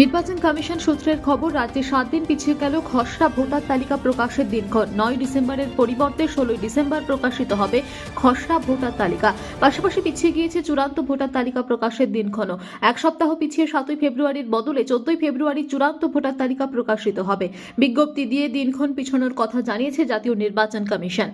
নির্বাচন কমিশন সূত্রের খবর, রাজ্যে সাত দিন পিছিয়ে গেল খসড়া ভোটার তালিকা প্রকাশের দিনক্ষণ। নয় ডিসেম্বরের পরিবর্তে ষোলোই ডিসেম্বর প্রকাশিত হবে খসড়া ভোটার তালিকা। পাশাপাশি পিছিয়ে গিয়েছে চূড়ান্ত ভোটার তালিকা প্রকাশের দিনক্ষণও। এক সপ্তাহ পিছিয়ে সাতই ফেব্রুয়ারির বদলে চোদ্দই ফেব্রুয়ারি চূড়ান্ত ভোটার তালিকা প্রকাশিত হবে। বিজ্ঞপ্তি দিয়ে দিনক্ষণ পিছনোর কথা জানিয়েছে জাতীয় নির্বাচন কমিশন।